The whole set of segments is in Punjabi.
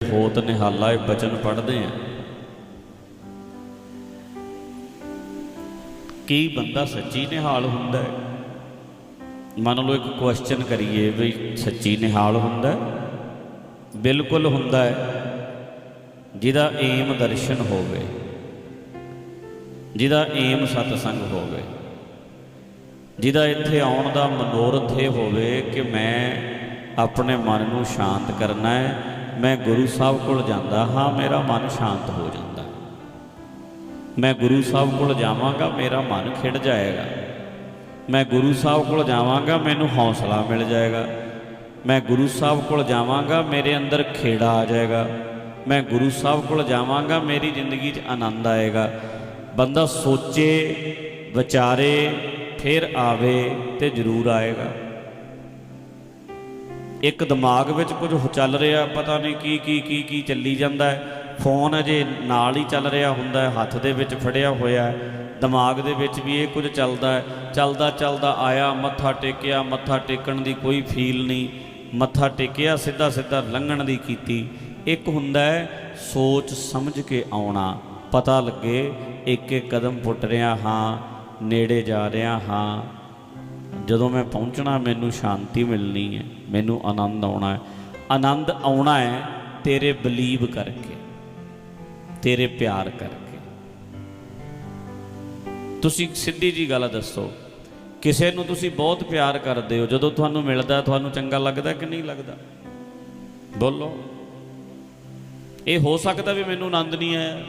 ਹੋਤ ਨਿਹਾਲਾ ਇਹ ਬਚਨ ਪੜ੍ਹਦੇ ਆ। ਕੀ ਬੰਦਾ ਸੱਚੀ ਨਿਹਾਲ ਹੁੰਦਾ ਹੈ? ਮੰਨ ਲਓ ਇੱਕ ਕੁਐਸਚਨ ਕਰੀਏ ਵੀ ਸੱਚੀ ਨਿਹਾਲ ਹੁੰਦਾ ਹੈ? ਬਿਲਕੁਲ ਹੁੰਦਾ ਹੈ। ਜਿਹਦਾ ਏਮ ਦਰਸ਼ਨ ਹੋਵੇ, ਜਿਹਦਾ ਏਮ ਸਤਸੰਗ ਹੋਵੇ, ਜਿਹਦਾ ਇੱਥੇ ਆਉਣ ਦਾ ਮਨੋਰਥ ਇਹ ਹੋਵੇ ਕਿ ਮੈਂ ਆਪਣੇ ਮਨ ਨੂੰ ਸ਼ਾਂਤ ਕਰਨਾ ਹੈ ਮੈਂ ਗੁਰੂ ਸਾਹਿਬ ਕੋਲ ਜਾਂਦਾ ਹਾਂ, ਮੇਰਾ ਮਨ ਸ਼ਾਂਤ ਹੋ ਜਾਂਦਾ। ਮੈਂ ਗੁਰੂ ਸਾਹਿਬ ਕੋਲ ਜਾਵਾਂਗਾ, ਮੇਰਾ ਮਨ ਖਿੜ ਜਾਏਗਾ। ਮੈਂ ਗੁਰੂ ਸਾਹਿਬ ਕੋਲ ਜਾਵਾਂਗਾ, ਮੈਨੂੰ ਹੌਸਲਾ ਮਿਲ ਜਾਏਗਾ। ਮੈਂ ਗੁਰੂ ਸਾਹਿਬ ਕੋਲ ਜਾਵਾਂਗਾ, ਮੇਰੇ ਅੰਦਰ ਖੇੜਾ ਆ ਜਾਏਗਾ। ਮੈਂ ਗੁਰੂ ਸਾਹਿਬ ਕੋਲ ਜਾਵਾਂਗਾ, ਮੇਰੀ ਜ਼ਿੰਦਗੀ 'ਚ ਆਨੰਦ ਆਏਗਾ। ਬੰਦਾ ਸੋਚੇ, ਵਿਚਾਰੇ, ਫਿਰ ਆਵੇ ਤੇ ਜ਼ਰੂਰ ਆਏਗਾ। ਇੱਕ ਦਿਮਾਗ ਵਿੱਚ ਕੁਝ ਚੱਲ ਰਿਹਾ, ਪਤਾ ਨਹੀਂ ਕੀ ਕੀ ਕੀ ਕੀ ਚੱਲੀ ਜਾਂਦਾ ਹੈ। ਫੋਨ ਅਜੇ ਨਾਲ ਹੀ ਚੱਲ ਰਿਹਾ ਹੁੰਦਾ ਹੈ, ਹੱਥ ਦੇ ਵਿੱਚ ਫੜਿਆ ਹੋਇਆ ਹੈ। ਦਿਮਾਗ ਦੇ ਵਿੱਚ ਵੀ ਇਹ ਕੁਝ ਚੱਲਦਾ ਹੈ। ਚੱਲਦਾ ਚੱਲਦਾ ਆਇਆ, ਮੱਥਾ ਟੇਕਿਆ, ਮੱਥਾ ਟੇਕਣ ਦੀ ਕੋਈ ਫੀਲ ਨਹੀਂ। ਮੱਥਾ ਟੇਕਿਆ, ਸਿੱਧਾ ਸਿੱਧਾ ਲੰਘਣ ਦੀ ਕੀਤੀ। ਇੱਕ ਹੁੰਦਾ ਹੈ, ਸੋਚ ਸਮਝ ਕੇ ਆਉਣਾ। ਪਤਾ ਲੱਗੇ, ਇੱਕ ਇੱਕ ਕਦਮ ਪੁੱਟ ਰਿਹਾ ਹਾਂ, ਨੇੜੇ ਜਾ ਰਿਹਾ ਹਾਂ। ਜਦੋਂ ਮੈਂ ਪਹੁੰਚਣਾ, ਮੈਨੂੰ ਸ਼ਾਂਤੀ ਮਿਲਣੀ ਹੈ। ਮੈਨੂੰ ਆਨੰਦ ਆਉਣਾ ਹੈ। ਆਨੰਦ ਆਉਣਾ ਹੈ ਤੇਰੇ ਬਲੀਵ ਕਰਕੇ, ਤੇਰੇ ਪਿਆਰ ਕਰਕੇ। ਤੁਸੀਂ ਸਿੱਧੀ ਜੀ ਗੱਲ ਦੱਸੋ, ਕਿਸੇ ਨੂੰ ਤੁਸੀਂ ਬਹੁਤ ਪਿਆਰ ਕਰਦੇ ਹੋ, ਜਦੋਂ ਤੁਹਾਨੂੰ ਮਿਲਦਾ, ਤੁਹਾਨੂੰ ਚੰਗਾ ਲੱਗਦਾ ਕਿ ਨਹੀਂ ਲੱਗਦਾ? ਬੋਲੋ। ਇਹ ਹੋ ਸਕਦਾ ਵੀ ਮੈਨੂੰ ਆਨੰਦ ਨਹੀਂ ਆਇਆ।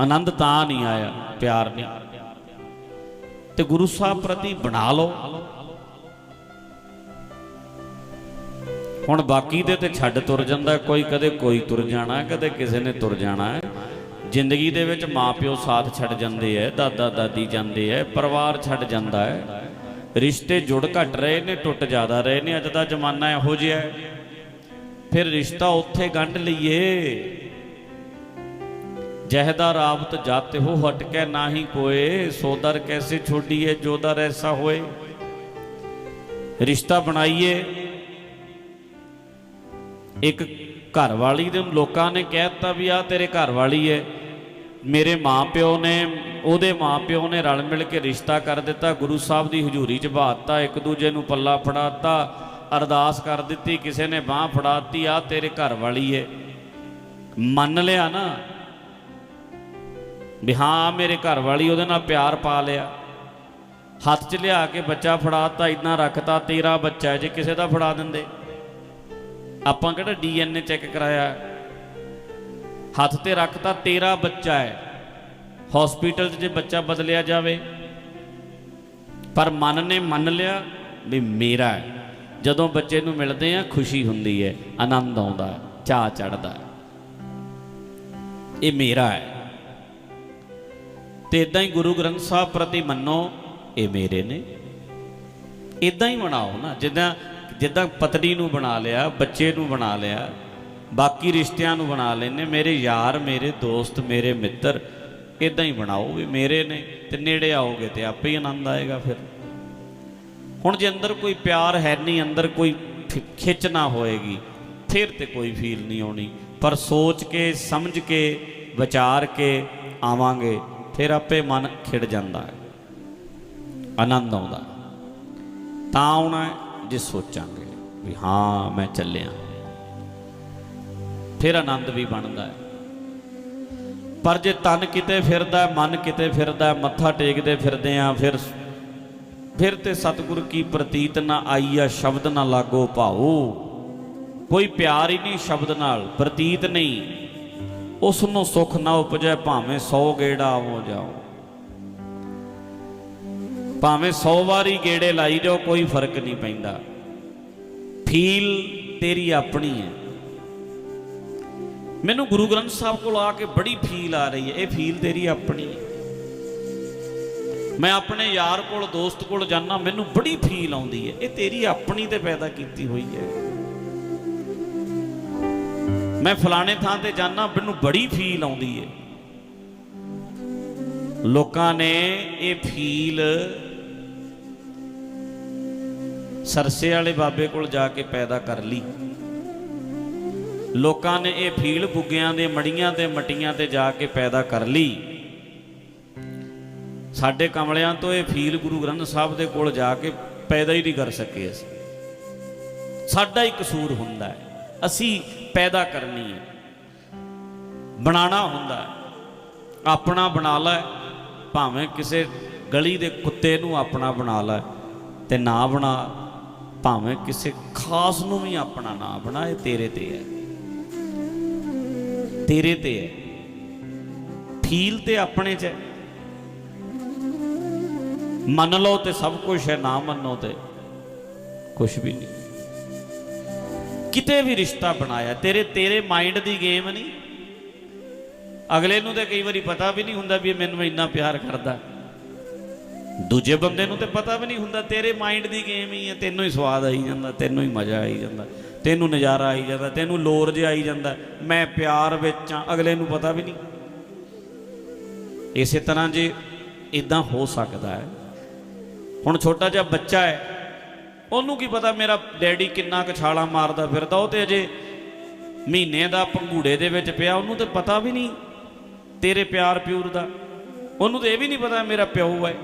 ਆਨੰਦ ਤਾਂ ਨਹੀਂ ਆਇਆ, ਪਿਆਰ ਨਹੀਂ ਤੇ ਗੁਰੂ ਸਾਹਿਬ ਪ੍ਰਤੀ ਬਣਾ ਲਓ। ਹੁਣ ਬਾਕੀ ਦੇ ਤੇ ਛੱਡ ਤੁਰ ਜਾਂਦਾ, ਕੋਈ ਕਦੇ ਕੋਈ ਤੁਰ ਜਾਣਾ, ਕਦੇ ਕਿਸੇ ਨੇ ਤੁਰ ਜਾਣਾ। ਜ਼ਿੰਦਗੀ ਦੇ ਵਿੱਚ ਮਾਪਿਓ ਸਾਥ ਛੱਡ ਜਾਂਦੇ ਐ ਦਾਦਾ ਦਾਦੀ ਜਾਂਦੇ ਐ, ਪਰਿਵਾਰ ਛੱਡ ਜਾਂਦਾ ਹੈ ਰਿਸ਼ਤੇ ਜੁੜ ਘਟ ਰਹੇ ਨੇ, ਟੁੱਟ ਜ਼ਿਆਦਾ ਰਹੇ ਨੇ, ਅੱਜ ਦਾ ਜ਼ਮਾਨਾ ਇਹੋ ਜਿਹਾ ਫਿਰ ਰਿਸ਼ਤਾ ਉੱਥੇ ਗੰਢ ਲਈਏ। ਜਹਦਾ ਰਾਬਤ ਜਾਤੇ ਹੋ ਹਟਕੇ ਨਾਹੀ ਕੋਏ ਸੋਦਰ ਕੈਸੇ ਛੋਡੀਏ ਜੋਦਰ ਐਸਾ ਹੋਏ। ਰਿਸ਼ਤਾ ਬਣਾਈਏ। ਇੱਕ ਘਰ ਵਾਲੀ ਦੇ ਲੋਕਾਂ ਨੇ ਕਹਿਤਾ ਵੀ ਆ ਤੇਰੇ ਘਰ ਵਾਲੀ ਹੈ ਮੇਰੇ ਮਾਪਿਓ ਨੇ, ਉਹਦੇ ਮਾਪਿਓ ਨੇ ਰਲ ਮਿਲ ਕੇ ਰਿਸ਼ਤਾ ਕਰ ਦਿੱਤਾ। ਗੁਰੂ ਸਾਹਿਬ ਦੀ ਹਜ਼ੂਰੀ 'ਚ ਬਾਤਾ ਇੱਕ ਦੂਜੇ ਨੂੰ ਪੱਲਾ ਫੜਾਤਾ, ਅਰਦਾਸ ਕਰ ਦਿੱਤੀ, ਕਿਸੇ ਨੇ ਬਾਹ ਫੜਾਤੀ ਆ ਤੇਰੇ ਘਰ ਵਾਲੀ ਹੈ ਮੰਨ ਲਿਆ ਨਾ। ਵੀ ਹਾਂ, ਮੇਰੇ ਘਰ ਵਾਲੀ ਉਹਦੇ ਨਾਲ ਪਿਆਰ ਪਾ ਲਿਆ। ਹੱਥ 'ਚ ਲਿਆ ਕੇ ਬੱਚਾ ਫੜਾਤਾ ਇਦਾਂ ਰੱਖਤਾ, ਤੇਰਾ ਬੱਚਾ ਜੇ ਕਿਸੇ ਦਾ ਫੜਾ ਦਿੰਦੇ। ਆਪਾਂ ਕਿਹੜਾ ਡੀਐਨਏ ਚੈੱਕ ਕਰਾਇਆ? ਹੱਥ ਤੇ ਰੱਖਤਾ, ਤੇਰਾ ਬੱਚਾ ਹੈ। ਹਸਪੀਟਲ 'ਚ ਜੇ ਬੱਚਾ ਬਦਲਿਆ ਜਾਵੇ। ਪਰ ਮਨ ਨੇ ਮੰਨ ਲਿਆ ਵੀ ਮੇਰਾ ਹੈ। ਜਦੋਂ ਬੱਚੇ ਨੂੰ ਮਿਲਦੇ ਆ, ਖੁਸ਼ੀ ਹੁੰਦੀ ਹੈ, ਆਨੰਦ ਆਉਂਦਾ ਹੈ ਚਾਹ ਚੜਦਾ ਇਹ ਮੇਰਾ ਹੈ। ਤੇ ਇਦਾਂ ਹੀ ਗੁਰੂ ਗ੍ਰੰਥ ਸਾਹਿਬ ਪ੍ਰਤੀ ਮੰਨੋ, ਇਹ ਮੇਰੇ ਨੇ। ਇਦਾਂ ਹੀ ਬਣਾਓ ਨਾ, ਜਿੱਦਾਂ ਜਿੱਦਾਂ ਪਤਨੀ ਨੂੰ ਬਣਾ ਲਿਆ, ਬੱਚੇ ਨੂੰ ਬਣਾ ਲਿਆ, ਬਾਕੀ ਰਿਸ਼ਤਿਆਂ ਨੂੰ ਬਣਾ ਲੈਨੇ ਮੇਰੇ ਯਾਰ, ਮੇਰੇ ਦੋਸਤ, ਮੇਰੇ ਮਿੱਤਰ ਇਦਾਂ ਹੀ ਬਣਾਓ ਵੀ ਮੇਰੇ ਨੇ, ਤੇ ਨੇੜੇ ਆਓਗੇ ਤੇ ਆਪੇ ਹੀ ਆਨੰਦ ਆਏਗਾ ਫਿਰ। ਹੁਣ ਜੇ ਅੰਦਰ ਕੋਈ ਪਿਆਰ ਹੈ ਨਹੀਂ, ਅੰਦਰ ਕੋਈ ਖਿੱਚ ਨਾ ਹੋਏਗੀ, ਫਿਰ ਤੇ ਕੋਈ ਫੀਲ ਨਹੀਂ ਆਉਣੀ। ਪਰ ਸੋਚ ਕੇ, ਸਮਝ ਕੇ, ਵਿਚਾਰ ਕੇ ਆਵਾਂਗੇ ਫਿਰ ਆਪੇ ਮਨ ਖਿੜ ਜਾਂਦਾ ਹੈ। ਆਨੰਦ ਆਉਂਦਾ ਤਾਂ ਆਉਣਾ ਜੇ ਸੋਚਾਂਗੇ ਵੀ ਹਾਂ, ਮੈਂ ਚੱਲਿਆ। ਫਿਰ ਆਨੰਦ ਵੀ ਬਣਦਾ ਹੈ। ਪਰ ਜੇ ਤਨ ਕਿਤੇ ਫਿਰਦਾ ਮਨ ਕਿਤੇ ਫਿਰਦਾ ਮੱਥਾ ਟੇਕਦੇ ਫਿਰਦੇ ਆ ਫਿਰ ਫਿਰ ਤੇ ਸਤਿਗੁਰ ਕੀ ਪ੍ਰਤੀਤ ਨਾ ਆਈ ਆ, ਸ਼ਬਦ ਨਾ ਲਾਗੋ ਭਾਉ ਕੋਈ ਪਿਆਰ ਹੀ ਨਹੀਂ ਸ਼ਬਦ ਨਾਲ, ਪ੍ਰਤੀਤ ਨਹੀਂ। ਉਸ ਨੂੰ ਸੁਖ ਨਾ ਉਪਜੈ, ਭਾਵੇਂ 100 ਗੇੜਾ ਆਵੋ ਜਾਓ। ਭਾਵੇਂ 100 ਵਾਰੀ ਗੇੜੇ ਲਾਈ ਜਾਓ, ਕੋਈ ਫ਼ਰਕ ਨਹੀਂ ਪੈਂਦਾ। ਫੀਲ ਤੇਰੀ ਆਪਣੀ ਹੈ। ਮੈਨੂੰ ਗੁਰੂ ਗ੍ਰੰਥ ਸਾਹਿਬ ਕੋਲ ਆ ਕੇ ਬੜੀ ਫੀਲ ਆ ਰਹੀ ਹੈ। ਇਹ ਫੀਲ ਤੇਰੀ ਆਪਣੀ ਹੈ। ਮੈਂ ਆਪਣੇ ਯਾਰ ਕੋਲ, ਦੋਸਤ ਕੋਲ ਜਾਣਾ ਮੈਨੂੰ ਬੜੀ ਫੀਲ ਆਉਂਦੀ ਹੈ। ਇਹ ਤੇਰੀ ਆਪਣੀ ਤੇ ਪੈਦਾ ਕੀਤੀ ਹੋਈ ਹੈ। ਮੈਂ ਫਲਾਣੇ ਥਾਂ ਤੇ ਜਾਣਾ ਮੈਨੂੰ ਬੜੀ ਫੀਲ ਆਉਂਦੀ ਹੈ ਲੋਕਾਂ ਨੇ ਇਹ ਫੀਲ ਸਰਸੇ ਵਾਲੇ ਬਾਬੇ ਕੋਲ ਜਾ ਕੇ ਪੈਦਾ ਕਰ ਲਈ। ਲੋਕਾਂ ਨੇ ਇਹ ਫੀਲ ਬੁੱਗਿਆਂ ਦੇ, ਮੜੀਆਂ ਤੇ ਮਟੀਆਂ ਤੇ ਜਾ ਕੇ ਪੈਦਾ ਕਰ ਲਈ। ਸਾਡੇ ਕਮਲਿਆਂ ਤੋਂ ਇਹ ਫੀਲ ਗੁਰੂ ਗ੍ਰੰਥ ਸਾਹਿਬ ਦੇ ਕੋਲ ਜਾ ਕੇ ਪੈਦਾ ਹੀ ਨਹੀਂ ਕਰ ਸਕੇ ਅਸੀਂ। ਸਾਡਾ ਹੀ ਕਸੂਰ ਹੁੰਦਾ ਹੈ। ਅਸੀਂ ਪੈਦਾ ਕਰਨੀ ਹੈ। ਬਣਾਉਣਾ ਹੁੰਦਾ ਆਪਣਾ ਬਣਾ ਲੈ, ਭਾਵੇਂ ਕਿਸੇ ਗਲੀ ਦੇ ਕੁੱਤੇ ਨੂੰ ਆਪਣਾ ਬਣਾ ਲੈ ਤੇ ਨਾ ਬਣਾ, ਭਾਵੇਂ ਕਿਸੇ ਖਾਸ ਨੂੰ ਵੀ ਆਪਣਾ ਨਾ ਬਣਾ, ਇਹ ਤੇਰੇ ਤੇ ਹੈ। ਤੇਰੇ ਤੇ ਹੈ। ਫੀਲ ਤੇ ਆਪਣੇ ਚ ਹੈ। ਮੰਨ ਲਓ ਤੇ ਸਭ ਕੁਝ ਹੈ, ਨਾ ਮੰਨੋ ਤੇ ਕੁਝ ਵੀ ਨਹੀਂ। ਕਿਤੇ ਵੀ ਰਿਸ਼ਤਾ ਬਣਾਇਆ। ਤੇਰੇ ਤੇਰੇ ਮਾਈਂਡ ਦੀ ਗੇਮ ਨਹੀਂ। ਅਗਲੇ ਨੂੰ ਤੇ ਕਈ ਵਾਰੀ ਪਤਾ ਵੀ ਨਹੀਂ ਹੁੰਦਾ ਵੀ ਮੈਨੂੰ ਇੰਨਾ ਪਿਆਰ ਕਰਦਾ। ਦੂਜੇ ਬੰਦੇ ਨੂੰ ਤੇ ਪਤਾ ਵੀ ਨਹੀਂ ਹੁੰਦਾ, ਤੇਰੇ ਮਾਈਂਡ ਦੀ ਗੇਮ ਹੀ ਹੈ, ਤੈਨੂੰ ਹੀ ਸਵਾਦ ਆਈ ਜਾਂਦਾ, ਤੈਨੂੰ ਹੀ ਮਜ਼ਾ ਆਈ ਜਾਂਦਾ, ਤੈਨੂੰ ਨਜ਼ਾਰਾ ਆਈ ਜਾਂਦਾ, ਤੈਨੂੰ ਲੋਰ ਜਿਹਾ ਆਈ ਜਾਂਦਾ, ਮੈਂ ਪਿਆਰ ਵਿੱਚ ਆ ਅਗਲੇ ਨੂੰ ਪਤਾ ਵੀ ਨਹੀਂ। ਇਸੇ ਤਰ੍ਹਾਂ ਜੇ ਇਦਾਂ ਹੋ ਸਕਦਾ ਹੈ। ਹੁਣ ਛੋਟਾ ਜਿਹਾ ਬੱਚਾ ਹੈ ਉਹਨੂੰ ਕੀ ਪਤਾ ਮੇਰਾ ਡੈਡੀ ਕਿੰਨਾ ਕੁ ਮਾਰਦਾ ਫਿਰਦਾ, ਉਹ ਤੇ ਅਜੇ ਮਹੀਨੇ ਦਾ ਪੰਗੂੜੇ ਦੇ ਵਿੱਚ ਪਿਆ, ਉਹਨੂੰ ਤੇ ਪਤਾ ਵੀ ਨਹੀਂ ਤੇਰੇ ਪਿਆਰ ਪਿਊਰ ਦਾ। ਉਹਨੂੰ ਤੇ ਇਹ ਵੀ ਨਹੀਂ ਪਤਾ ਮੇਰਾ ਪਿਓ ਹੈ।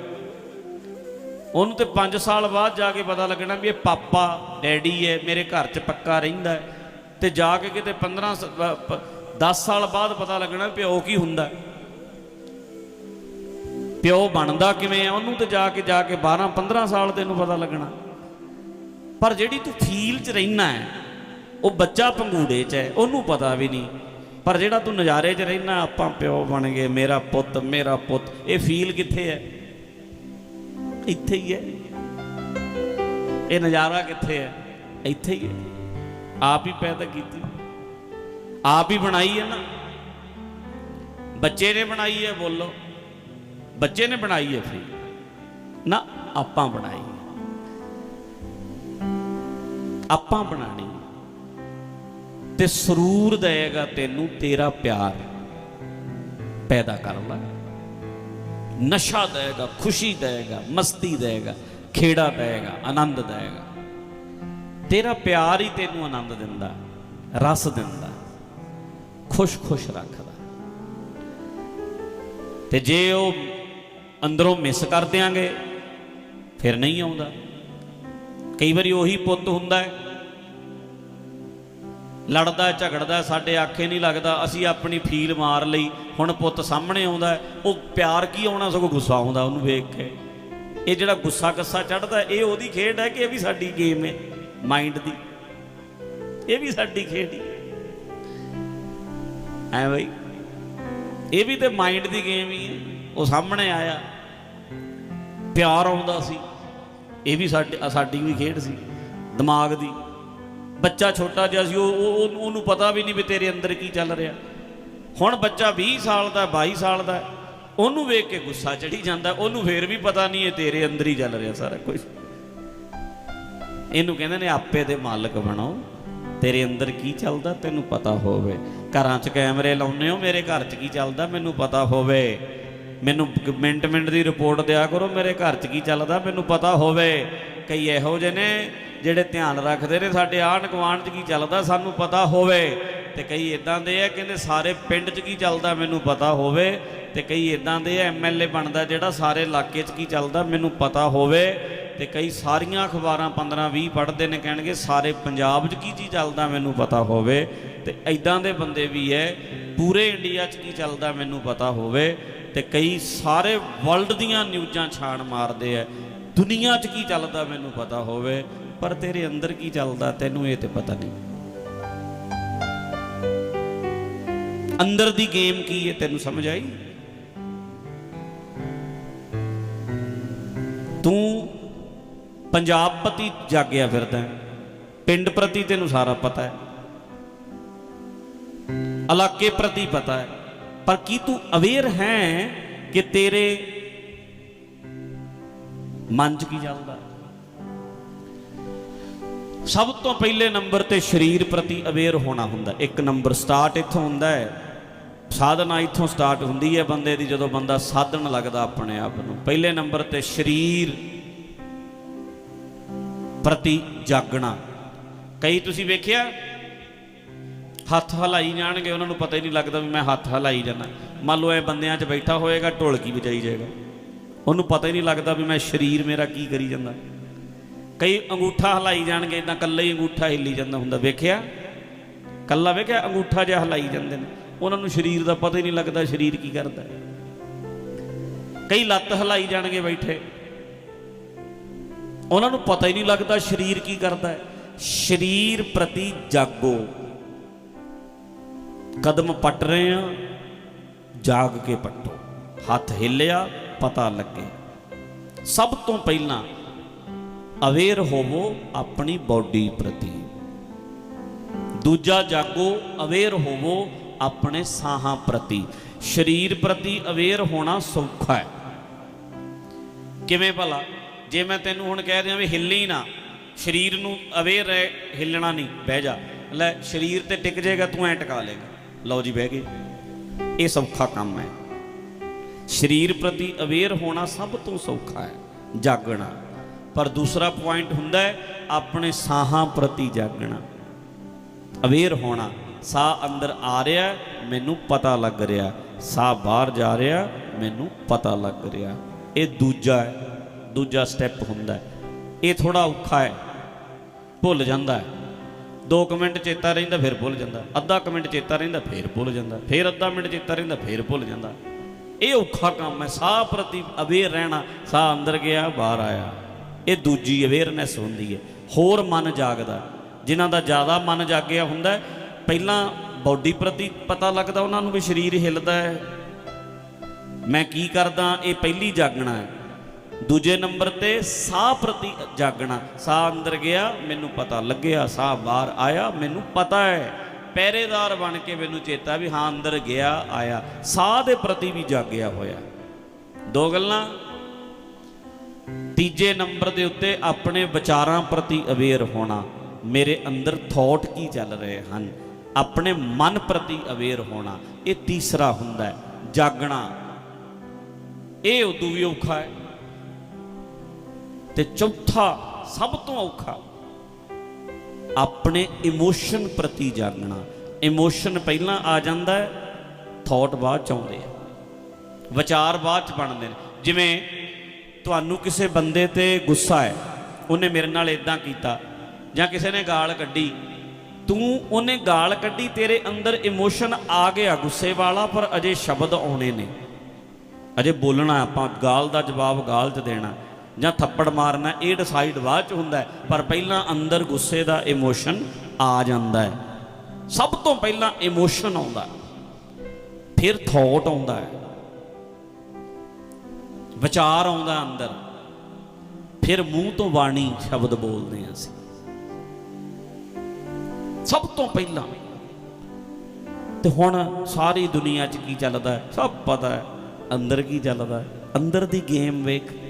ਉਹਨੂੰ ਤੇ 5 ਸਾਲ ਬਾਅਦ ਜਾ ਕੇ ਪਤਾ ਲੱਗਣਾ ਵੀ ਇਹ ਪਾਪਾ, ਡੈਡੀ ਹੈ, ਮੇਰੇ ਘਰ 'ਚ ਪੱਕਾ ਰਹਿੰਦਾ ਹੈ। ਤੇ ਜਾ ਕੇ ਕਿਤੇ 15 10 ਸਾਲ ਬਾਅਦ ਪਤਾ ਲੱਗਣਾ ਪਿਓ ਕੀ ਹੁੰਦਾ ਪਿਓ ਬਣਦਾ ਕਿਵੇਂ ਆ ਉਹਨੂੰ ਤੇ ਜਾ ਕੇ ਜਾ ਕੇ 12 15 ਸਾਲ ਤੈਨੂੰ ਪਤਾ ਲੱਗਣਾ। ਪਰ ਜਿਹੜੀ ਤੂੰ ਫੀਲ 'ਚ ਰਹਿਣਾ ਹੈ, ਉਹ ਬੱਚਾ ਪੰਗੂੜੇ 'ਚ ਹੈ, ਉਹਨੂੰ ਪਤਾ ਵੀ ਨਹੀਂ। ਪਰ ਜਿਹੜਾ ਤੂੰ ਨਜ਼ਾਰੇ 'ਚ ਰਹਿਣਾ ਆਪਾਂ ਪਿਓ ਬਣ ਗਏ, ਮੇਰਾ ਪੁੱਤ ਮੇਰਾ ਪੁੱਤ, ਇਹ ਫੀਲ ਕਿੱਥੇ ਹੈ? ਇੱਥੇ ਹੀ ਹੈ। ਇਹ ਨਜ਼ਾਰਾ ਕਿੱਥੇ ਹੈ? ਇੱਥੇ ਹੀ ਹੈ। ਆਪ ਹੀ ਪੈਦਾ ਕੀਤੀ। ਆਪ ਹੀ ਬਣਾਈ ਹੈ ਨਾ। ਬੱਚੇ ਨੇ ਬਣਾਈ ਹੈ, ਬੋਲੋ। ਬੱਚੇ ਨੇ ਬਣਾਈ ਹੈ ਫੀਲ। ਨਾ, ਆਪਾਂ ਬਣਾਈ। ਆਪਾਂ ਬਣਾਣੀ। ਤੇ ਸਰੂਰ ਦੇਗਾ ਤੈਨੂੰ ਤੇਰਾ ਪਿਆਰ ਪੈਦਾ ਕਰ ਲੈ। ਨਸ਼ਾ ਦੇਗਾ ਖੁਸ਼ੀ ਦੇਗਾ ਮਸਤੀ ਦੇਗਾ ਖੇੜਾ ਦੇਗਾ ਆਨੰਦ ਦੇਗਾ ਤੇਰਾ ਪਿਆਰ ਹੀ ਤੈਨੂੰ ਆਨੰਦ ਦਿੰਦਾ, ਰਸ ਦਿੰਦਾ ਖੁਸ਼-ਖੁਸ਼ ਰੱਖਦਾ। ਤੇ ਜੇ ਉਹ ਅੰਦਰੋਂ ਮਿਸ ਕਰ ਦਿਆਂਗੇ, ਫਿਰ ਨਹੀਂ ਆਉਂਦਾ। ਕਈ ਵਾਰੀ ਉਹੀ ਪੁੱਤ ਹੁੰਦਾ ਹੈ। ਲੜਦਾ, ਝਗੜਦਾ, ਸਾਡੇ ਆਖੇ ਨਹੀਂ ਲੱਗਦਾ, ਅਸੀਂ ਆਪਣੀ ਫੀਲ ਮਾਰ ਲਈ, ਹੁਣ ਪੁੱਤ ਸਾਹਮਣੇ ਆਉਂਦਾ ਉਹ ਪਿਆਰ ਕੀ ਆਉਣਾ, ਸਗੋਂ ਗੁੱਸਾ ਆਉਂਦਾ ਉਹਨੂੰ ਵੇਖ ਕੇ। ਇਹ ਜਿਹੜਾ ਗੁੱਸਾ ਗੱਸਾ ਚੜਦਾ ਇਹ ਉਹਦੀ ਖੇਡ ਹੈ ਕਿ ਇਹ ਵੀ ਸਾਡੀ ਗੇਮ ਹੈ, ਮਾਈਂਡ ਦੀ। ਇਹ ਵੀ ਸਾਡੀ ਖੇਡ ਹੀ ਐ ਬਈ? ਇਹ ਵੀ ਤੇ ਮਾਈਂਡ ਦੀ ਗੇਮ ਹੀ ਹੈ। ਉਹ ਸਾਹਮਣੇ ਆਇਆ, ਪਿਆਰ ਆਉਂਦਾ ਸੀ। ਇਹ ਵੀ ਸਾਡੀ ਸਾਡੀ ਵੀ ਖੇਡ ਸੀ, ਦਿਮਾਗ ਦੀ। ਬੱਚਾ ਛੋਟਾ ਜਿਹਾ ਸੀ, ਉਹ ਉਹਨੂੰ ਉਹਨੂੰ ਪਤਾ ਵੀ ਨਹੀਂ ਵੀ ਤੇਰੇ ਅੰਦਰ ਕੀ ਚੱਲ ਰਿਹਾ। ਹੁਣ ਬੱਚਾ 20 ਸਾਲ ਦਾ 22 ਸਾਲ ਦਾ, ਉਹਨੂੰ ਵੇਖ ਕੇ ਗੁੱਸਾ ਚੜੀ ਜਾਂਦਾ, ਉਹਨੂੰ ਫੇਰ ਵੀ ਪਤਾ ਨਹੀਂ ਇਹ ਤੇਰੇ ਅੰਦਰ ਹੀ ਚੱਲ ਰਿਹਾ ਸਾਰਾ ਕੁਝ। ਇਹਨੂੰ ਕਹਿੰਦੇ ਨੇ, ਆਪੇ ਦੇ ਮਾਲਕ ਬਣੋ, ਤੇਰੇ ਅੰਦਰ ਕੀ ਚੱਲਦਾ ਤੈਨੂੰ ਪਤਾ ਹੋਵੇ। ਘਰਾਂ 'ਚ ਕੈਮਰੇ ਲਾਉਨੇ ਹੋ, ਮੇਰੇ ਘਰ 'ਚ ਕੀ ਚੱਲਦਾ ਮੈਨੂੰ ਪਤਾ ਹੋਵੇ। ਮੈਨੂੰ ਮਿੰਟ ਮਿੰਟ ਦੀ ਰਿਪੋਰਟ ਦਿਆ ਕਰੋ, ਮੇਰੇ ਘਰ 'ਚ ਕੀ ਚੱਲਦਾ, ਮੈਨੂੰ ਪਤਾ ਹੋਵੇ ਕਈ ਇਹੋ ਜਿਹੇ ਨੇ ਜਿਹੜੇ ਧਿਆਨ ਰੱਖਦੇ ਨੇ, ਸਾਡੇ ਆਂਢ ਗੁਆਂਢ 'ਚ ਕੀ ਚੱਲਦਾ, ਸਾਨੂੰ ਪਤਾ ਹੋਵੇ ਤੇ ਕਈ ਇਦਾਂ ਦੇ ਆ, ਕਹਿੰਦੇ ਸਾਰੇ ਪਿੰਡ 'ਚ ਕੀ ਚੱਲਦਾ, ਮੈਨੂੰ ਪਤਾ ਹੋਵੇ ਤੇ ਕਈ ਇਦਾਂ ਦੇ ਐਮਐਲਏ ਬਣਦਾ ਜਿਹੜਾ ਸਾਰੇ ਇਲਾਕੇ 'ਚ ਕੀ ਚੱਲਦਾ, ਮੈਨੂੰ ਪਤਾ ਹੋਵੇ ਤੇ ਕਈ ਸਾਰੀਆਂ ਅਖਬਾਰਾਂ 15 20 ਪੜ੍ਹਦੇ ਨੇ, ਕਹਿਣਗੇ ਸਾਰੇ ਪੰਜਾਬ 'ਚ ਕੀ ਚੀਜ਼ ਚੱਲਦਾ, ਮੈਨੂੰ ਪਤਾ ਹੋਵੇ ਤੇ ਐਦਾਂ ਦੇ ਬੰਦੇ ਵੀ ਐ, ਪੂਰੇ ਇੰਡੀਆ 'ਚ ਕੀ ਚੱਲਦਾ, ਮੈਨੂੰ ਪਤਾ ਹੋਵੇ ਤੇ ਕਈ ਸਾਰੇ ਵਰਲਡ ਦੀਆਂ ਨਿਊਜ਼ਾਂ ਛਾਣ ਮਾਰਦੇ ਐ। ਦੁਨੀਆ 'ਚ ਕੀ ਚੱਲਦਾ ਮੈਨੂੰ ਪਤਾ ਹੋਵੇ, ਪਰ ਤੇਰੇ ਅੰਦਰ ਕੀ ਚੱਲਦਾ ਤੈਨੂੰ ਇਹ ਤੇ ਪਤਾ ਨਹੀਂ। ਅੰਦਰ ਦੀ ਗੇਮ ਕੀ ਹੈ ਤੈਨੂੰ ਸਮਝ ਆਈ? ਤੂੰ ਪੰਜਾਬ ਪ੍ਰਤੀ ਜਾਗਿਆ ਫਿਰਦਾ ਪਿੰਡ ਪ੍ਰਤੀ ਤੈਨੂੰ ਸਾਰਾ ਪਤਾ ਹੈ ਇਲਾਕੇ ਪ੍ਰਤੀ ਪਤਾ ਹੈ ਪਰ ਕੀ ਤੂੰ ਅਵੇਅਰ ਹੈ ਕਿ ਤੇਰੇ ਮਨ 'ਚ ਕੀ ਚੱਲਦਾ? ਸਭ ਤੋਂ ਪਹਿਲੇ ਨੰਬਰ ਤੇ ਸਰੀਰ ਪ੍ਰਤੀ ਅਵੇਅਰ ਹੋਣਾ ਹੁੰਦਾ। ਇੱਕ ਨੰਬਰ ਸਟਾਰਟ ਇੱਥੋਂ ਹੁੰਦਾ ਹੈ। ਸਾਧਨਾ ਇੱਥੋਂ ਸਟਾਰਟ ਹੁੰਦੀ ਹੈ ਬੰਦੇ ਦੀ, ਜਦੋਂ ਬੰਦਾ ਸਾਧਨ ਲੱਗਦਾ ਆਪਣੇ ਆਪ ਨੂੰ। ਪਹਿਲੇ ਨੰਬਰ ਤੇ ਸਰੀਰ ਪ੍ਰਤੀ ਜਾਗਣਾ। ਕਈ ਤੁਸੀਂ ਵੇਖਿਆ ਹੱਥ ਹਲਾਈ ਜਾਣਗੇ, ਉਹਨਾਂ ਨੂੰ ਪਤਾ ਹੀ ਨਹੀਂ ਲੱਗਦਾ ਵੀ ਮੈਂ ਹੱਥ ਹਲਾਈ ਜਾਂਦਾ ਮੰਨ ਲਓ ਇਹ ਬੰਦਿਆਂ 'ਚ ਬੈਠਾ ਹੋਏਗਾ, ਢੋਲਕੀ ਵਜਾਈ ਜਾਏਗਾ। ਉਹਨੂੰ ਪਤਾ ਹੀ ਨਹੀਂ ਲੱਗਦਾ ਵੀ ਮੈਂ ਸਰੀਰ ਮੇਰਾ ਕੀ ਕਰੀ ਜਾਂਦਾ। ਕਈ ਅੰਗੂਠਾ ਹਲਾਈ ਜਾਣਗੇ ਤਾਂ ਕੱਲਾ ਹੀ ਅੰਗੂਠਾ ਹਿੱਲੀ ਜਾਂਦਾ ਹੁੰਦਾ। ਵੇਖਿਆ? ਕੱਲਾ ਵੇਖਿਆ? ਅੰਗੂਠਾ ਜਿਹਾ ਹਲਾਈ ਜਾਂਦੇ ਨੇ। ਉਹਨਾਂ ਨੂੰ ਸਰੀਰ ਦਾ ਪਤਾ ਹੀ ਨਹੀਂ ਲੱਗਦਾ ਸਰੀਰ ਕੀ ਕਰਦਾ। ਕਈ ਲੱਤ ਹਲਾਈ ਜਾਣਗੇ ਬੈਠੇ। ਉਹਨਾਂ ਨੂੰ ਪਤਾ ਹੀ ਨਹੀਂ ਲੱਗਦਾ ਸਰੀਰ ਕੀ ਕਰਦਾ। ਹੈ ਸਰੀਰ ਪ੍ਰਤੀ ਜਾਗੋ। ਕਦਮ ਪੱਟ ਰਹੇ ਆ, ਜਾਗ ਕੇ ਪੱਟੋ। ਹੱਥ ਹਿੱਲਿਆ, ਪਤਾ ਲੱਗੇ। ਸਭ ਤੋਂ ਪਹਿਲਾਂ ਅਵੇਅਰ ਹੋਵੋ ਆਪਣੀ ਬਾਡੀ ਪ੍ਰਤੀ। ਦੂਜਾ ਜਾਗੋ ਅਵੇਅਰ ਹੋਵੋ ਆਪਣੇ ਸਾਹਾਂ ਪ੍ਰਤੀ। ਸਰੀਰ ਪ੍ਰਤੀ ਅਵੇਅਰ ਹੋਣਾ ਸੌਖਾ ਹੈ। ਕਿਵੇਂ ਭਲਾ? ਜੇ ਮੈਂ ਤੈਨੂੰ ਹੁਣ ਕਹਿ ਦਿਆਂ ਵੀ ਹਿੱਲੀ ਨਾ, ਸਰੀਰ ਨੂੰ ਅਵੇਅਰ ਰਹਿ, ਹਿੱਲਣਾ ਨਹੀਂ, ਬਹਿ ਜਾ। ਲੈ, ਸਰੀਰ ਤੇ ਟਿਕ ਜਾਏਗਾ, ਤੂੰ ਐ ਟਿਕਾ ਲੇਗਾ ਲਓ ਜੀ ਬਹਿ ਗਏ। ਇਹ ਸੌਖਾ ਕੰਮ ਹੈ। ਸਰੀਰ ਪ੍ਰਤੀ ਅਵੇਅਰ ਹੋਣਾ ਸਭ ਤੋਂ ਸੌਖਾ ਹੈ, ਜਾਗਣਾ। ਪਰ ਦੂਸਰਾ ਪੁਆਇੰਟ ਹੁੰਦਾ ਹੈ, ਆਪਣੇ ਸਾਹਾਂ ਪ੍ਰਤੀ ਜਾਗਣਾ। ਅਵੇਅਰ ਹੋਣਾ, ਸਾਹ ਅੰਦਰ ਆ ਰਿਹਾ, ਮੈਨੂੰ ਪਤਾ ਲੱਗ ਰਿਹਾ। ਸਾਹ ਬਾਹਰ ਜਾ ਰਿਹਾ, ਮੈਨੂੰ ਪਤਾ ਲੱਗ ਰਿਹਾ। ਇਹ ਦੂਜਾ ਹੈ, ਦੂਜਾ ਸਟੈਪ ਹੁੰਦਾ ਹੈ। ਇਹ ਥੋੜਾ ਔਖਾ ਹੈ, ਭੁੱਲ ਜਾਂਦਾ ਹੈ। 2 ਮਿੰਟ ਚੇਤਾ ਰਹਿੰਦਾ, ਫਿਰ ਭੁੱਲ ਜਾਂਦਾ। ਅੱਧਾ ਕੁ ਮਿੰਟ ਚੇਤਾ ਰਹਿੰਦਾ, ਫਿਰ ਭੁੱਲ ਜਾਂਦਾ। ਫਿਰ ਅੱਧਾ ਮਿੰਟ ਚੇਤਾ ਰਹਿੰਦਾ, ਫਿਰ ਭੁੱਲ ਜਾਂਦਾ। ਇਹ ਔਖਾ ਕੰਮ ਹੈ। ਸਾਹ ਪ੍ਰਤੀ ਅਵੇਅਰ ਰਹਿਣਾ, ਸਾਹ ਅੰਦਰ ਗਿਆ, ਬਾਹਰ ਆਇਆ। ਇਹ ਦੂਜੀ ਅਵੇਅਰਨੈਸ ਹੁੰਦੀ ਹੈ। ਹੋਰ ਮਨ ਜਾਗਦਾ। ਜਿਨ੍ਹਾਂ ਦਾ ਜ਼ਿਆਦਾ ਮਨ ਜਾਗਿਆ ਹੁੰਦਾ ਪਹਿਲਾਂ ਬਾਡੀ ਪ੍ਰਤੀ ਪਤਾ ਲੱਗਦਾ, ਉਹਨਾਂ ਨੂੰ ਵੀ ਸਰੀਰ ਹਿੱਲਦਾ ਹੈ। ਮੈਂ ਕੀ ਕਰਦਾ, ਇਹ ਪਹਿਲੀ ਜਾਗਣਾ ਹੈ। ਦੂਜੇ ਨੰਬਰ ਤੇ ਸਾਹ ਪ੍ਰਤੀ ਜਾਗਣਾ। ਸਾਹ ਅੰਦਰ ਗਿਆ, ਮੈਨੂੰ ਪਤਾ ਲੱਗਿਆ, ਸਾਹ ਬਾਹਰ ਆਇਆ, ਮੈਨੂੰ ਪਤਾ ਹੈ। ਪਹਿਰੇਦਾਰ ਬਣ ਕੇ ਮੈਨੂੰ ਚੇਤਾ ਵੀ ਹਾਂ, ਅੰਦਰ ਗਿਆ, ਆਇਆ। ਸਾਹ ਦੇ ਪ੍ਰਤੀ ਵੀ ਜਾਗਿਆ ਹੋਇਆ। ਦੋ ਗੱਲਾਂ। ਤੀਜੇ ਨੰਬਰ ਦੇ ਉੱਤੇ ਆਪਣੇ ਵਿਚਾਰਾਂ ਪ੍ਰਤੀ ਅਵੇਅਰ ਹੋਣਾ। ਮੇਰੇ ਅੰਦਰ ਥੌਟ ਕੀ ਚੱਲ ਰਹੇ ਹਨ? ਆਪਣੇ ਮਨ ਪ੍ਰਤੀ ਅਵੇਅਰ ਹੋਣਾ। ਇਹ ਤੀਸਰਾ ਹੁੰਦਾ ਜਾਗਣਾ। ਇਹ ਉਦੋਂ ਵੀ ਔਖਾ ਹੈ ਤੇ ਚੌਥਾ ਸਭ ਤੋਂ ਔਖਾ, ਆਪਣੇ ਇਮੋਸ਼ਨ ਪ੍ਰਤੀ ਜਾਗਣਾ ਇਮੋਸ਼ਨ ਪਹਿਲਾਂ ਆ ਜਾਂਦਾ ਹੈ ਥੌਟ ਬਾਅਦ ਚ ਆਉਂਦੇ ਆ। ਵਿਚਾਰ ਬਾਅਦ ਚ ਬਣਦੇ ਨੇ। ਜਿਵੇਂ ਤੁਹਾਨੂੰ ਕਿਸੇ ਬੰਦੇ ਤੇ ਗੁੱਸਾ ਹੈ, ਉਹਨੇ ਮੇਰੇ ਨਾਲ ਇਦਾਂ ਕੀਤਾ, ਜਾਂ ਕਿਸੇ ਨੇ ਗਾਲ ਕੱਢੀ, ਤੂੰ ਉਹਨੇ ਗਾਲ ਕੱਢੀ, ਤੇਰੇ ਅੰਦਰ ਇਮੋਸ਼ਨ ਆ ਗਿਆ ਗੁੱਸੇ ਵਾਲਾ, ਪਰ ਅਜੇ ਸ਼ਬਦ ਆਉਣੇ ਨੇ। ਅਜੇ ਬੋਲਣਾ ਆਪਾਂ, ਗਾਲ ਦਾ ਜਵਾਬ ਗਾਲ 'ਚ ਦੇਣਾ। ਜਾਂ ਥੱਪੜ ਮਾਰਨਾ, ਇਹ ਡਿਸਾਈਡ ਬਾਅਦ 'ਚ ਹੁੰਦਾ ਪਰ ਪਹਿਲਾਂ ਅੰਦਰ ਗੁੱਸੇ ਦਾ ਇਮੋਸ਼ਨ ਆ ਜਾਂਦਾ ਹੈ। ਸਭ ਤੋਂ ਪਹਿਲਾਂ ਇਮੋਸ਼ਨ ਆਉਂਦਾ ਫਿਰ ਥੌਟ ਆਉਂਦਾ ਹੈ। ਵਿਚਾਰ ਆਉਂਦਾ ਅੰਦਰ। ਫਿਰ ਮੂੰਹ ਤੋਂ ਬਾਣੀ ਸ਼ਬਦ ਬੋਲਦੇ ਹਾਂ ਅਸੀਂ। ਸਭ ਤੋਂ ਪਹਿਲਾਂ। ਤੇ ਹੁਣ ਸਾਰੀ ਦੁਨੀਆ 'ਚ ਕੀ ਚੱਲਦਾ ਸਭ ਪਤਾ ਹੈ। ਅੰਦਰ ਕੀ ਚੱਲਦਾ ਅੰਦਰ ਦੀ ਗੇਮ ਵੇਖ।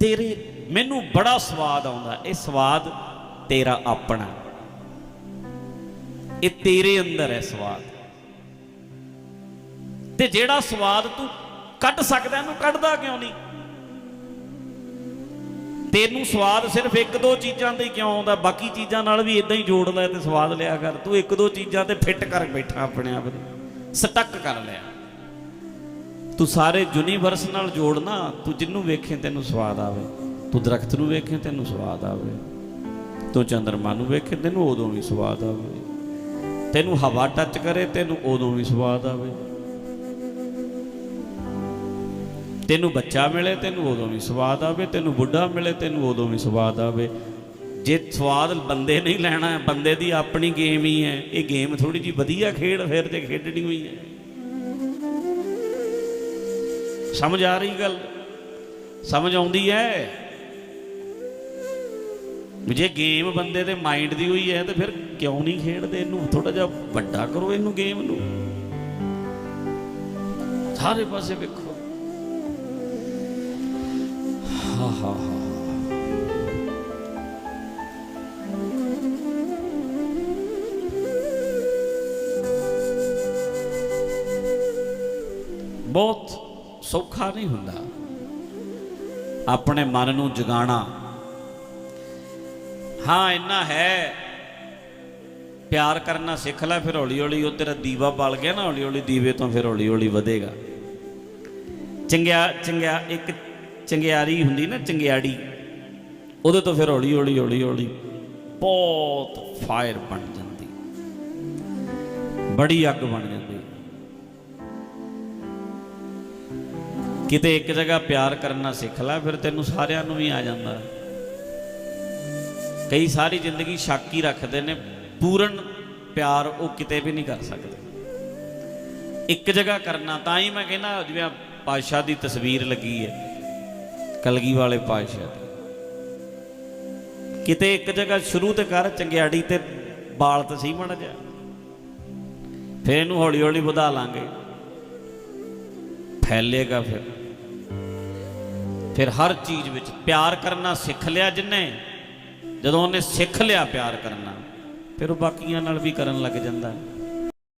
ਤੇਰੇ, ਮੈਨੂੰ ਬੜਾ ਸਵਾਦ ਆਉਂਦਾ। ਇਹ ਸਵਾਦ ਤੇਰਾ ਆਪਣਾ। ਇਹ ਤੇਰੇ ਅੰਦਰ ਹੈ ਸਵਾਦ। ਤੇ ਜਿਹੜਾ ਸਵਾਦ ਤੂੰ ਕੱਢ ਸਕਦਾ, ਇਹਨੂੰ ਕੱਢਦਾ ਕਿਉਂ ਨਹੀਂ? ਤੈਨੂੰ ਸਵਾਦ ਸਿਰਫ ਇੱਕ ਦੋ ਚੀਜ਼ਾਂ ਤੇ ਕਿਉਂ ਆਉਂਦਾ? ਬਾਕੀ ਚੀਜ਼ਾਂ ਨਾਲ ਵੀ ਇਦਾਂ ਹੀ ਜੋੜ ਲੈ ਤੇ ਸਵਾਦ ਲਿਆ ਕਰ। ਤੂੰ ਇੱਕ ਦੋ ਚੀਜ਼ਾਂ ਤੇ ਫਿੱਟ ਕਰ ਬੈਠਾ ਆਪਣੇ ਆਪ ਨੂੰ। ਸਟਕ ਕਰ ਲਿਆ। ਤੂੰ ਸਾਰੇ ਯੂਨੀਵਰਸ ਨਾਲ ਜੋੜਨਾ ਤੂੰ ਜਿੰਨੂੰ ਵੇਖੇ ਤੈਨੂੰ ਸਵਾਦ ਆਵੇ। ਤੂੰ ਦਰਖਤ ਨੂੰ ਵੇਖੇ ਤੈਨੂੰ ਸਵਾਦ ਆਵੇ। ਤੂੰ ਚੰਦਰਮਾ ਨੂੰ ਵੇਖੇ ਤੈਨੂੰ ਉਦੋਂ ਵੀ ਸਵਾਦ ਆਵੇ। ਤੈਨੂੰ ਹਵਾ ਟੱਚ ਕਰੇ ਤੈਨੂੰ ਉਦੋਂ ਵੀ ਸਵਾਦ ਆਵੇ। ਤੈਨੂੰ ਬੱਚਾ ਮਿਲੇ ਤੈਨੂੰ ਉਦੋਂ ਵੀ ਸਵਾਦ ਆਵੇ। ਤੈਨੂੰ ਬੁੱਢਾ ਮਿਲੇ ਤੈਨੂੰ ਉਦੋਂ ਵੀ ਸਵਾਦ ਆਵੇ। ਜੇ ਸਵਾਦ ਬੰਦੇ ਨਹੀਂ ਲੈਣਾ ਬੰਦੇ ਦੀ ਆਪਣੀ ਗੇਮ ਹੀ ਹੈ। ਇਹ ਗੇਮ ਥੋੜੀ ਜੀ ਵਧੀਆ ਖੇਡ, ਫਿਰ ਤੇ ਖੇਡਣੀ ਹੋਈ ਹੈ। ਸਮਝ ਆ ਰਹੀ ਗੱਲ? ਸਮਝ ਆਉਂਦੀ ਹੈ? ਵੀ ਜੇ ਗੇਮ ਬੰਦੇ ਦੇ ਮਾਈਂਡ ਦੀ ਹੋਈ ਹੈ, ਤਾਂ ਫਿਰ ਕਿਉਂ ਨਹੀਂ ਖੇਡਦੇ ਇਹਨੂੰ? ਥੋੜਾ ਜਿਹਾ ਵੱਡਾ ਕਰੋ ਇਹਨੂੰ ਗੇਮ ਨੂੰ। ਸਾਰੇ ਪਾਸੇ ਵੇਖੋ। ਹਾ ਹਾ ਹਾ। ਬਹੁਤ ਸੌਖਾ ਨਹੀਂ ਹੁੰਦਾ। ਆਪਣੇ ਮਨ ਨੂੰ ਜਗਾਣਾ ਹਾਂ, ਇੰਨਾ ਹੈ। ਪਿਆਰ ਕਰਨਾ ਸਿੱਖ ਲੈ, ਫਿਰ ਹੌਲੀ ਹੌਲੀ ਉਹ ਤੇਰਾ ਦੀਵਾ ਬਲ ਗਿਆ ਨਾ ਹੌਲੀ ਹੌਲੀ ਦੀਵੇ ਤੋਂ ਫਿਰ ਹੌਲੀ ਹੌਲੀ ਵਧੇਗਾ। ਚੰਗਿਆ ਚੰਗਿਆ, ਇੱਕ ਚੰਗਿਆਰੀ ਹੁੰਦੀ ਨਾ, ਚੰਗਿਆੜੀ, ਉਹਦੇ ਤੋਂ ਫਿਰ ਹੌਲੀ ਹੌਲੀ ਹੌਲੀ ਹੌਲੀ ਬਹੁਤ ਫਾਇਰ ਬਣ ਜਾਂਦੀ। ਬੜੀ ਅੱਗ ਬਣ ਜਾਂਦੀ। ਕਿਤੇ ਇੱਕ ਜਗ੍ਹਾ ਪਿਆਰ ਕਰਨਾ ਸਿੱਖ ਲੈ, ਫਿਰ ਤੈਨੂੰ ਸਾਰਿਆਂ ਨੂੰ ਵੀ ਆ ਜਾਂਦਾ। ਕਈ ਸਾਰੀ ਜ਼ਿੰਦਗੀ ਸ਼ੱਕ ਹੀ ਰੱਖਦੇ ਨੇ, ਪੂਰਨ ਪਿਆਰ ਉਹ ਕਿਤੇ ਵੀ ਨਹੀਂ ਕਰ ਸਕਦੇ। ਇੱਕ ਜਗ੍ਹਾ ਕਰਨਾ, ਤਾਂ ਹੀ ਮੈਂ ਕਹਿੰਦਾ, ਜਿਵੇਂ ਆਹ ਪਾਤਸ਼ਾਹ ਦੀ ਤਸਵੀਰ ਲੱਗੀ ਹੈ ਕਲਗੀ ਵਾਲੇ ਪਾਤਸ਼ਾਹ ਦੀ। ਕਿਤੇ ਇੱਕ ਜਗ੍ਹਾ ਸ਼ੁਰੂ ਤੇ ਕਰ, ਚੰਗਿਆੜੀ ਤੇ ਬਾਲ ਤੇ ਸਹੀ ਬਣ ਜਾ ਫਿਰ ਇਹਨੂੰ ਹੌਲੀ ਹੌਲੀ ਵਧਾ ਲਾਂਗੇ। ਫੈਲੇਗਾ ਫਿਰ। ਫਿਰ ਹਰ ਚੀਜ਼ ਵਿੱਚ ਪਿਆਰ ਕਰਨਾ ਸਿੱਖ ਲਿਆ ਜਿੰਨੇ? ਜਦੋਂ ਉਹਨੇ ਸਿੱਖ ਲਿਆ ਪਿਆਰ ਕਰਨਾ, ਫਿਰ ਉਹ ਬਾਕੀਆਂ ਨਾਲ ਵੀ ਕਰਨ ਲੱਗ ਜਾਂਦਾ। ਹੈ